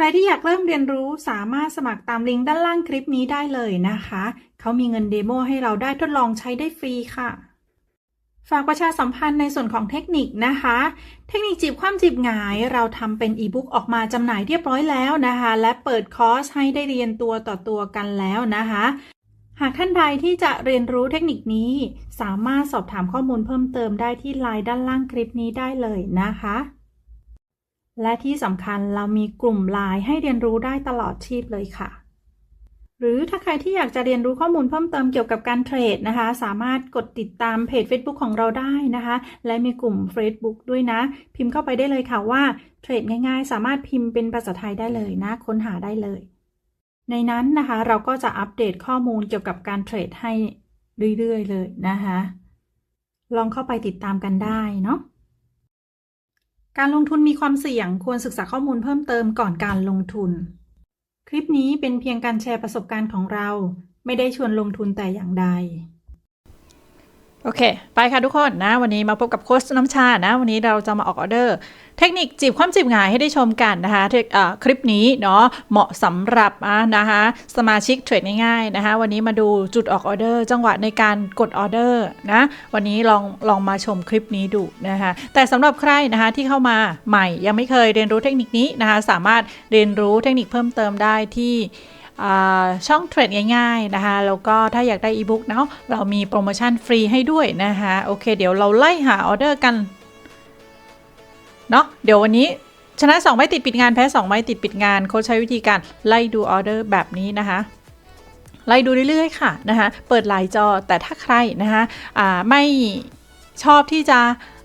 ใครที่อยากเริ่มเรียนรู้สามารถสมัครตามลิงก์ด้านล่างคลิปนี้ได้เลยนะคะ เขามีเงินเดโมให้เราได้ทดลองใช้ได้ฟรีค่ะฝากประชาสัมพันธ์ในส่วนของเทคนิคนะคะ เทคนิคจีบความจีบหงาย เราทำเป็นอีบุ๊กออกมาจำหน่ายเรียบร้อยแล้วนะคะ และเปิดคอร์สให้ได้เรียนตัวต่อตัวกันแล้วนะคะ หากท่านใดที่จะเรียนรู้เทคนิคนี้ สามารถสอบถามข้อมูลเพิ่มเติมได้ที่ไลน์ด้านล่างคลิปนี้ได้เลยนะคะ และที่สำคัญเรามีกลุ่มไลน์ให้เรียนรู้ได้ตลอดชีพเลยค่ะ หรือถ้าใครที่อยากจะเรียนรู้ข้อมูลเพิ่มเติมเกี่ยวกับการเทรดนะคะ สามารถกดติดตามเพจ Facebook ของเราได้นะคะ และมีกลุ่ม Facebook ด้วยนะ พิมพ์เข้าไปได้เลยค่ะว่าเทรดง่ายๆ สามารถพิมพ์เป็นภาษาไทยได้เลยนะ ค้นหาได้เลย ในนั้นนะคะเราก็จะอัปเดตข้อมูลเกี่ยวกับการเทรดให้เรื่อยๆเลยนะคะ ลองเข้าไปติดตามกันได้เนาะ การลงทุนมีความเสี่ยงควรศึกษาข้อมูลเพิ่มเติมก่อนการลงทุน คลิปนี้เป็นเพียงการแชร์ประสบการณ์ของเรา ไม่ได้ชวนลงทุนแต่อย่างใด โอเค ไปค่ะทุกคนนะ วันนี้มาพบกับโค้ชน้ำชานะ วันนี้เราจะมาออกออเดอร์ เทคนิคจีบความจีบหงายให้ได้ชมกันนะคะคลิปนี้เนาะเหมาะสำหรับะนะคะสมาชิกเทรดง่ายๆนะคะ วันนี้มาดูจุดออกออเดอร์ จังหวะในการกดออเดอร์นะวันนี้ลองลองมาชมคลิปนี้ดูนะคะแต่สำหรับใครนะคะที่เข้ามาใหม่ยังไม่เคยเรียนรู้เทคนิคนี้นะคะสามารถเรียนรู้เทคนิคเพิ่มเติมได้ที่ ช่องเทรดง่ายๆนะคะแล้วก็ถ้าอยากได้อีบุ๊กเนาะเรามีโปรโมชั่นฟรีให้ด้วยนะคะโอเค เดี๋ยวเราไล่หาออเดอร์กันเนาะเดี๋ยววันนี้ชนะ 2 ไม่ติดปิดงานแพ้ 2 ไม่ติดปิดงานโค้ชใช้วิธีการไล่ดูออเดอร์แบบนี้นะคะไล่ดูเรื่อยๆค่ะนะคะเปิดหลายจอแต่ถ้าใครนะคะไม่ชอบที่จะ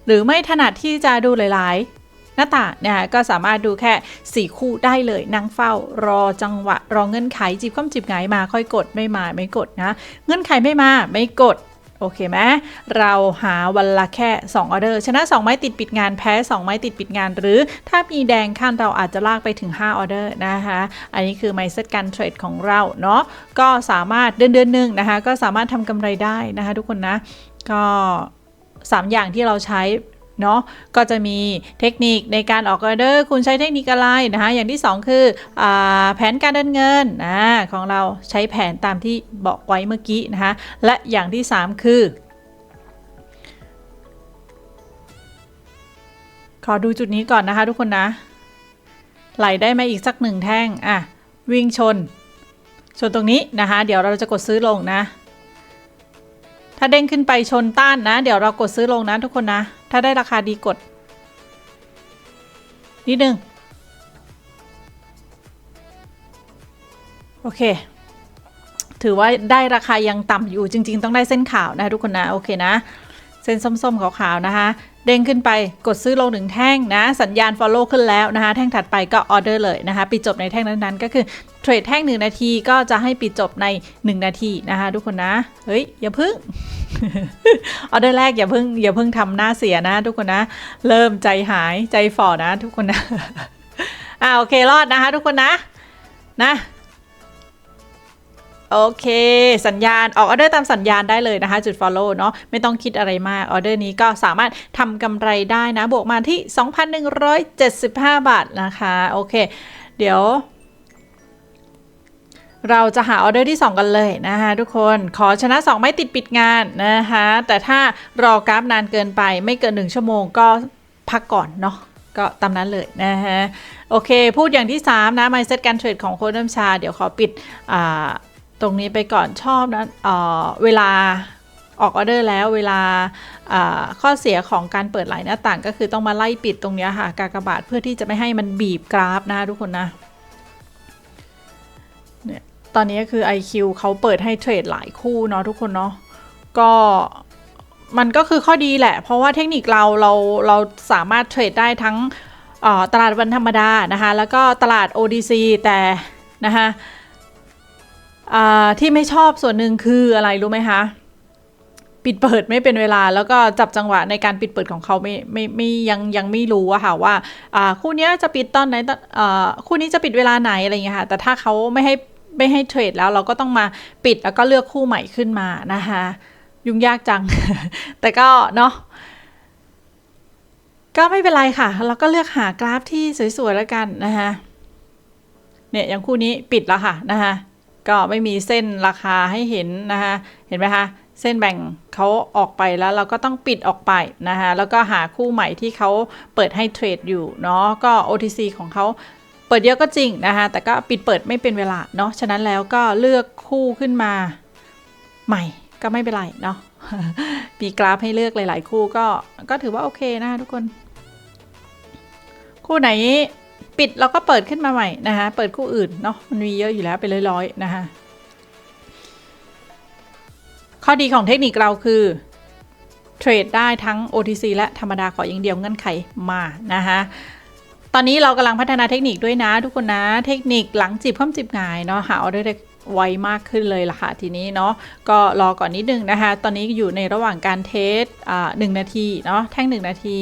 หรือไม่ถนัดที่จะดูหลาย ๆ หน้าต่างนะคะก็สามารถดูแค่ 4 คู่ได้เลยนั่งเฝ้ารอจังหวะ รอเงื่อนไขจีบข้อมจีบหงมาค่อยกดไม่มาไม่กดนะ เงื่อนไขไม่มาไม่กดโอเคไหมเราหาวันละแค่ 2 ออเดอร์ ชนะ 2 ไม้ติดปิดงานแพ้ 2 ไม้ติดปิดงาน หรือถ้ามีแดงขั้นเราอาจจะลากไปถึง 5 ออเดอร์นะคะ อันนี้คือไมเซ็ตการเทรดของเราเนาะก็สามารถเดือนเดือนหนึ่งนะคะ ก็สามารถทำกำไรได้นะคะทุกคนนะ ก็ 3 อย่างที่เราใช้ เนาะก็จะมีเทคนิคในการออกออเดอร์ คุณใช้เทคนิคอะไรนะคะ อย่างที่ 2 คืออแผนการเดินเงินนะของเราใช้แผนตามที่บอกไว้เมื่อกี้นะคะ และอย่างที่ 3 คือ ขอดูจุดนี้ก่อนนะคะทุกคนนะ ไหลได้ไหมอีกสักหนึ่งแท่ง อะ วิ่งชน ชนตรงนี้นะคะ เดี๋ยวเราจะกดซื้อลงนะ ถ้าเด้งขึ้นไปชนต้านนะ เดี๋ยวเรากดซื้อลงนะทุกคนนะ ถ้าได้ราคาดีกด นิดนึง โอเค ถือว่าได้ราคายังต่ำอยู่จริง ๆ ต้องได้เส้นขาวนะทุกคนนะ โอเคนะ เส้นส้มๆขาวๆนะคะ เด้งขึ้นไปกดซื้อลงหนึ่งแท่งนะ สัญญาณ follow ขึ้นแล้วนะคะ แท่งถัดไปก็ออเดอร์เลยนะคะ ปิดจบในแท่งนั้นๆ ก็คือเทรดแท่ง 1 นาทีก็จะให้ปิดจบใน 1 นาทีนะคะ ทุกคนนะ เฮ้ย อย่าพึ่งออเดอร์แรกอย่าพึ่งอย่าพึ่งทำหน้าเสียนะ ทุกคนนะ เริ่มใจหายใจฝ่อนะ ทุกคนนะอ่าโอเครอดนะคะ ทุกคนนะนะ โอเค สัญญาณออกออเดอร์ตามสัญญาณได้เลยนะคะ จุด follow เนาะไม่ต้องคิดอะไรมากออเดอร์นี้ก็สามารถทำกำไรได้นะ บวกมาที่ 2,175 บาทนะคะ โอเค เดี๋ยวเราจะหาออเดอร์ที่ 2 กันเลยนะคะทุกคนขอชนะ 2 ไม่ติดปิดงานนะคะแต่ถ้ารอกราฟนานเกินไปไม่เกิน 1 ชั่วโมงก็พักก่อนเนาะก็ตามนั้นเลยนะฮะโอเค พูดอย่างที่ 3 นะ mindset การเทรดของโค้ชน้ำชา เดี๋ยวขอปิดอ่า ตรงนี้ไปก่อนชอบนะเเวลาออกออเดอร์แล้วเวลาข้อเสียของการเปิดหลายหน้าต่างก็คือต้องมาไล่ปิดตรงนี้ค่ะ กากบาทเพื่อที่จะไม่ให้มันบีบกราฟนะทุกคนนะเนี่ยตอนนี้คือ IQ เขาเปิดให้เทรดหลายคู่เนาะทุกคนเนาะก็มันก็คือข้อดีแหละ เพราะว่าเทคนิคเราเราเราสามารถเทรดได้ทั้งตลาดวันธรรมดานะคะ แล้วก็ตลาด ODC แต่นะคะ ที่ไม่ชอบส่วนหนึ่งคืออะไรรู้ไหมคะปิดเปิดไม่เป็นเวลาแล้วก็จับจังหวะในการปิดเปิดของเขาไม่ไม่ไม่ยังยังไม่รู้อะค่ะว่าคู่นี้จะปิดตอนไหนคู่นี้จะปิดเวลาไหนอะไรอย่างเงี้ยค่ะแต่ถ้าเขาไม่ให้ไม่ให้เทรดแล้วเราก็ต้องมาปิดแล้วก็เลือกคู่ใหม่ขึ้นมานะคะยุ่งยากจัง แต่ก็เนาะก็ไม่เป็นไรค่ะ เราก็เลือกหากราฟที่สวยๆแล้วกันนะคะเนี่ยอย่างคู่นี้ปิดแล้วค่ะนะคะ ก็ไม่มีเส้นราคาให้เห็นนะคะเห็นไหมคะเส้นแบ่งเขาออกไปแล้วเราก็ต้องปิดออกไปนะคะแล้วก็หาคู่ใหม่ที่เขาเปิดให้เทรดอยู่เนาะก็ OTC ของเขาเปิดเยอะก็จริงนะคะแต่ก็ปิดเปิดไม่เป็นเวลาเนาะฉะนั้นแล้วก็เลือกคู่ขึ้นมาใหม่ก็ไม่เป็นไรเนาะมีกราฟให้เลือกหลาย ๆ คู่ก็ก็ถือว่าโอเคนะคะทุกคน คู่ไหน ปิดเราก็เปิดขึ้นมาใหม่นะคะเปิดคู่อื่นเนาะมันมีเยอะอยู่แล้วเป็นร้อยๆนะคะข้อดีของเทคนิคเราคือเทรดได้ทั้ง OTC และธรรมดาขออย่างเดียวเงื่อนไขมานะคะตอนนี้เรากำลังพัฒนาเทคนิคด้วยนะทุกคนนะ เทคนิคหลังจีบข้ามจีบงายเนาะหาออเดอร์ ไวมากขึ้นเลยล่ะค่ะทีนี้เนาะก็รอก่อนนิดนึงนะคะ ตอนนี้อยู่ในระหว่างการเทสอ่าหนึ่งนาทีเนาะแท่ง 1 นาที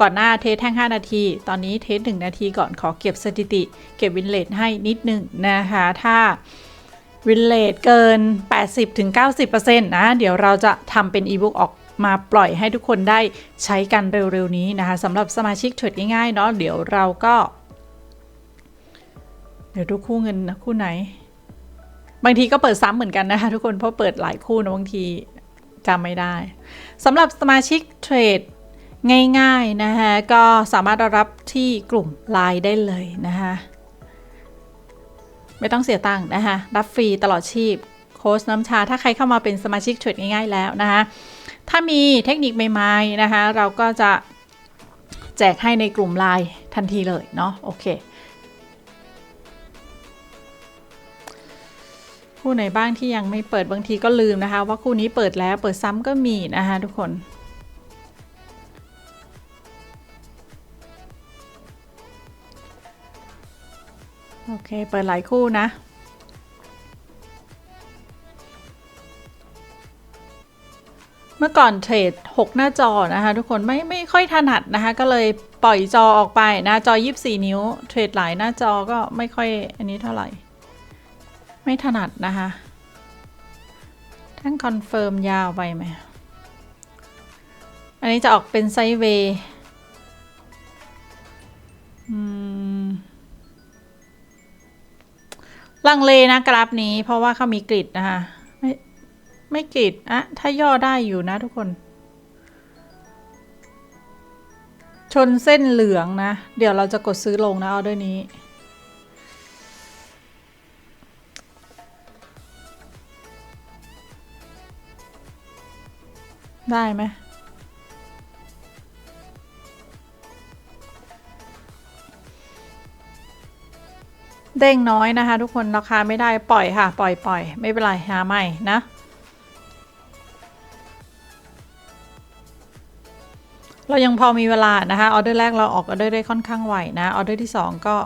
ก่อนหน้าเทสแท่ง 5 นาที ตอนนี้เทส1นาทีก่อนขอเก็บสถิติ เก็บวินเลทให้นิดนึงนะคะ ถ้าวินเลทเกิน 80-90%นะเดี๋ยวเราจะทำเป็นอีบุ๊กออกมาปล่อยให้ทุกคนได้ใช้กันเร็วๆนี้นะคะสำหรับสมาชิกเทรดง่ายๆเนาะเดี๋ยวเราก็ เดี๋ยวดูคู่เงินนะคู่ไหน บางทีก็เปิดซ้ำเหมือนกันนะคะทุกคนเพราะเปิดหลายคู่นะบางทีจำไม่ได้สำหรับสมาชิกเทรดง่ายๆนะคะก็สามารถรับที่กลุ่ม Line ได้เลยนะคะไม่ต้องเสียตังค์นะคะรับฟรีตลอดชีพโค้ชน้ำชา ถ้าใครเข้ามาเป็นสมาชิกเทรดง่ายๆแล้วนะคะถ้ามีเทคนิคใหม่ๆนะคะเราก็จะแจกให้ในกลุ่ม Line ทันทีเลยเนาะโอเค คู่ไหนบ้างที่ยังไม่เปิดบางทีก็ลืมนะคะ ว่าคู่นี้เปิดแล้วเปิดซ้ำก็มีนะคะทุกคนโอเค เปิดหลายคู่นะ เมื่อก่อนเทรด 6 หน้าจอนะคะทุกคนไม่ไม่ค่อยถนัดนะคะ ก็เลยปล่อยจอออกไปนะ จอ 24 นิ้ว เทรดหลายหน้าจอก็ไม่ค่อยอันนี้เท่าไหร่ ไม่ถนัดนะคะท่านคอนเฟิร์มยาวไปไหม อันนี้จะออกเป็นไซเวย์ลังเลนะกราฟนี้เพราะว่าเขามีกริดนะคะ ไม่ไม่กริดอะถ้าย่อได้อยู่นะทุกคน ชนเส้นเหลืองนะ เดี๋ยวเราจะกดซื้อลงนะออเดอร์นี้ ได้ไหมเด้งน้อยนะคะ ทุกคนราคาไม่ได้ปล่อยค่ะ ปล่อยปล่อยไม่เป็นไรหาใหม่นะ เรายังพอมีเวลานะคะออเดอร์แรกเราออกออเดอร์ได้ค่อนข้างไวนะออเดอร์ที่ 2 ก็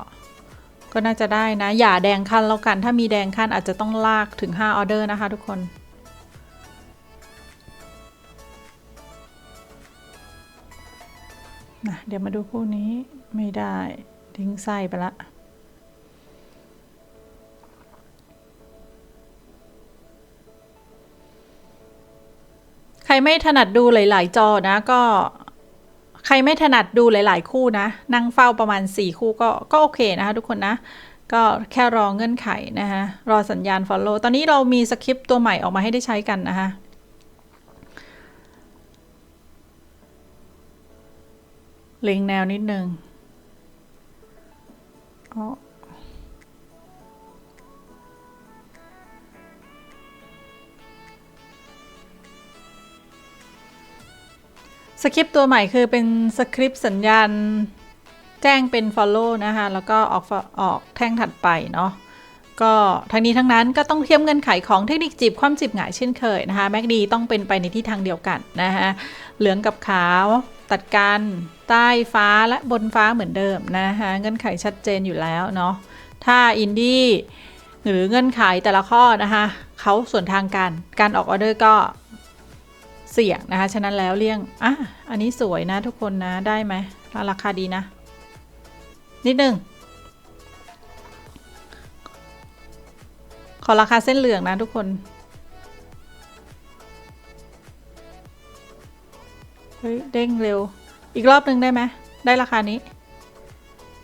ก็น่าจะได้นะ อย่าแดงคันแล้วกัน ถ้ามีแดงคันอาจจะต้องลากถึง 5 ออเดอร์นะคะ ทุกคน นะเดี๋ยวมาดูคู่นี้ไม่ได้ทิ้งไส้ไปละใครไม่ถนัดดูหลาย ๆ จอนะก็ ใครไม่ถนัดดูหลาย ๆ คู่นะ นั่งเฝ้าประมาณ 4 คู่ก็ก็โอเคนะคะทุกคนนะ ก็แค่รอเงื่อนไขนะคะรอสัญญาณ follow ตอนนี้เรามีสคริปต์ตัวใหม่ออกมาให้ได้ใช้กันนะคะ เล็งแนวนิดนึงอ๋อสคริปต์ตัวใหม่คือเป็นสคริปต์สัญญาณแจ้งเป็น follow นะคะ แล้วก็ออกออกแท่งถัดไปเนาะก็ทั้งนี้ทั้งนั้นก็ต้องเทียมเงื่อนไขของเทคนิคจีบความจีบหงายเช่นเคยนะคะแม็กดีต้องเป็นไปในที่ทางเดียวกันนะคะเหลืองกับขาว ตัดกันใต้ฟ้าและบนฟ้าเหมือนเดิมนะคะเงื่อนไขชัดเจนอยู่แล้วเนาะถ้าอินดี้หรือเงื่อนไขแต่ละข้อนะคะเขาส่วนทางกันการออกออเดอร์ก็เสี่ยงนะคะฉะนั้นแล้วเลี่ยงอะอันนี้สวยนะทุกคนนะได้ไหมราคาดีนะ นิดนึงขอราคาเส้นเหลืองนะทุกคน ฮ้ยเด้งเร็ว อีกรอบหนึ่งได้ไหมได้ราคานี้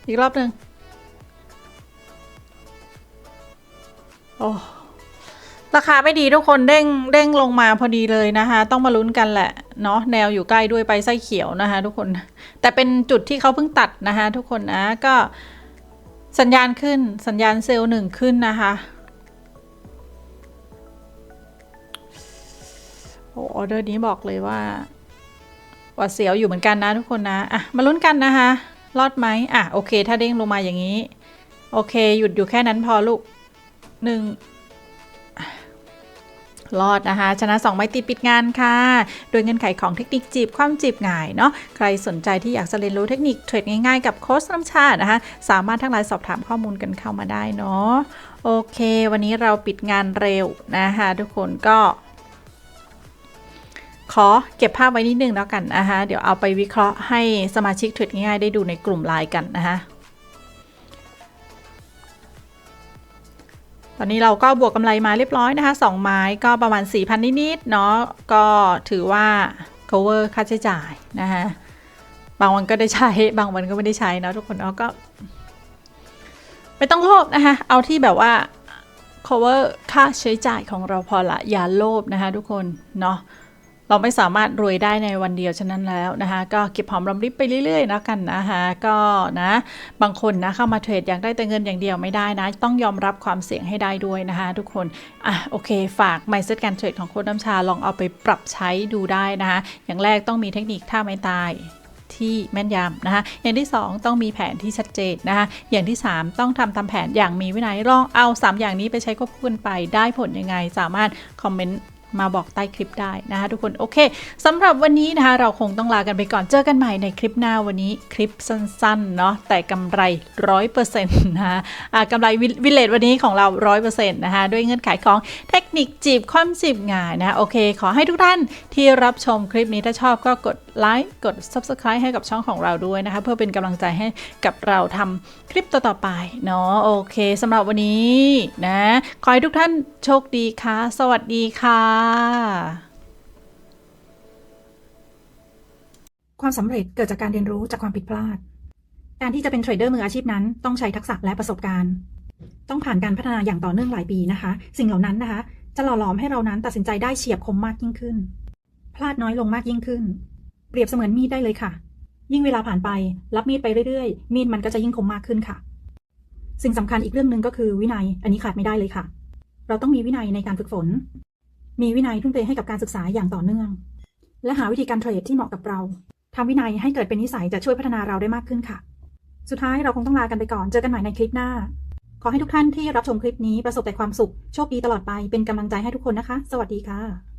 อีกรอบหนึ่งโอ้ราคาไม่ดีทุกคนเด้งเด้งลงมาพอดีเลยนะคะ ต้องมาลุ้นกันแหละเนาะแนวอยู่ใกล้ด้วยไปไส้เขียวนะคะ ทุกคน แต่เป็นจุดที่เขาเพิ่งตัดนะคะ ทุกคนนะก็สัญญาณขึ้นสัญญาณเซลล์หนึ่งขึ้นนะคะโอ้ออเดอร์นี้บอกเลยว่า วัดเสียวอยู่เหมือนกันนะทุกคนนะ อะ มาลุ้นกันนะคะ รอดไหมอะ โอเค ถ้าเด้งลงมาอย่างนี้ โอเค หยุดอยู่แค่นั้นพอลูกหนึ่งรอดนะคะ ชนะ 2 ไม้ติดปิดงานค่ะ โดยเงื่อนไขของเทคนิคจีบ ความจีบง่ายเนาะ ใครสนใจที่อยากจะเรียนรู้เทคนิคเทรดง่ายๆ กับโค้ชน้ำชานะคะ สามารถทักไลน์สอบถามข้อมูลกันเข้ามาได้เนาะ โอเค วันนี้เราปิดงานเร็วนะคะทุกคนก็ ขอเก็บภาพไว้นิดนึงแล้วกันนะคะเดี๋ยวเอาไปวิเคราะห์ให้สมาชิกเทรดง่ายๆได้ดูในกลุ่มไลน์กันนะคะตอนนี้เราก็บวกกำไรมาเรียบร้อยนะคะ2ไม้ก็ประมาณ 4,000 นิดๆเนาะก็ถือว่า cover ค่าใช้จ่ายนะคะบางวันก็ได้ใช้บางวันก็ไม่ได้ใช้นะทุกคนเนาะก็ ไม่ต้องโลภนะคะเอาที่แบบว่า cover ค่าใช้จ่ายของเราพอละอย่าโลภนะคะทุกคนเนาะ เราไม่สามารถรวยได้ในวันเดียวฉะนั้นแล้วนะคะก็เก็บหอมรอมริบไปเรื่อยๆแล้วกันนะคะก็นะบางคนนะเข้ามาเทรดอยากได้แต่เงินอย่างเดียวไม่ได้นะ ต้องยอมรับความเสี่ยงให้ได้ด้วยนะคะทุกคนอะโอเค ฝาก mindset การเทรดของโค้ดน้ำชาลองเอาไปปรับใช้ดูได้นะคะอย่างแรกต้องมีเทคนิคท่าไม้ตายที่แม่นยำนะคะ อย่างที่ 2 ต้องมีแผนที่ชัดเจนนะคะ อย่างที่ 3 ต้องทำตามแผนอย่างมีวินัยลองเอา 3 อย่างนี้ไปใช้ควบคู่กันไปได้ผลยังไง สามารถคอมเมนต์ มาบอกใต้คลิปได้นะคะทุกคนโอเคสำหรับวันนี้นะคะเราคงต้องลากันไปก่อนเจอกันใหม่ในคลิปหน้าวันนี้คลิปสั้นๆเนาะแต่กำไรร้อยเปอร์เซ็นต์นะคะอ่ากำไรวิเลตวันนี้ของเราร้อยเปอร์เซ็นต์นะคะด้วยเงื่อนไขของเทคนิคจีบความจีบงายนะะโอเค ขอให้ทุกท่านที่รับชมคลิปนี้ถ้าชอบก็กดไลค์กด Subscribe ให้กับช่องของเราด้วยนะคะเพื่อเป็นกำลังใจให้กับเราทำคลิปต่อๆไปเนาะโอเคสำหรับวันนี้นะขอให้ทุกท่านโชคดีค่ะ สวัสดีค่ะความสำเร็จเกิดจากการเรียนรู้จากความผิดพลาด การที่จะเป็นเทรดเดอร์มืออาชีพนั้น ต้องใช้ทักษะและประสบการณ์ ต้องผ่านการพัฒนาอย่างต่อเนื่องหลายปีนะคะ สิ่งเหล่านั้นนะคะ จะหล่อหลอมให้เรานั้นตัดสินใจได้เฉียบคมมากยิ่งขึ้น พลาดน้อยลงมากยิ่งขึ้น เปรียบเสมือนมีดได้เลยค่ะ ยิ่งเวลาผ่านไป รับมีดไปเรื่อยๆ มีดมันก็จะยิ่งคมมากขึ้นค่ะ สิ่งสำคัญอีกเรื่องหนึ่งก็คือวินัย อันนี้ขาดไม่ได้เลยค่ะ เราต้องมีวินัยในการฝึกฝน มีวินัยทุ่มเทให้กับการศึกษาอย่างต่อเนื่อง และหาวิธีการเทรดที่เหมาะกับเราทำวินัยให้เกิดเป็นนิสัยจะช่วยพัฒนาเราได้มากขึ้นค่ะ สุดท้ายเราคงต้องลากันไปก่อนเจอกันใหม่ในคลิปหน้า ขอให้ทุกท่านที่รับชมคลิปนี้ประสบแต่ความสุขโชคดีตลอดไปเป็นกำลังใจให้ทุกคนนะคะ สวัสดีค่ะ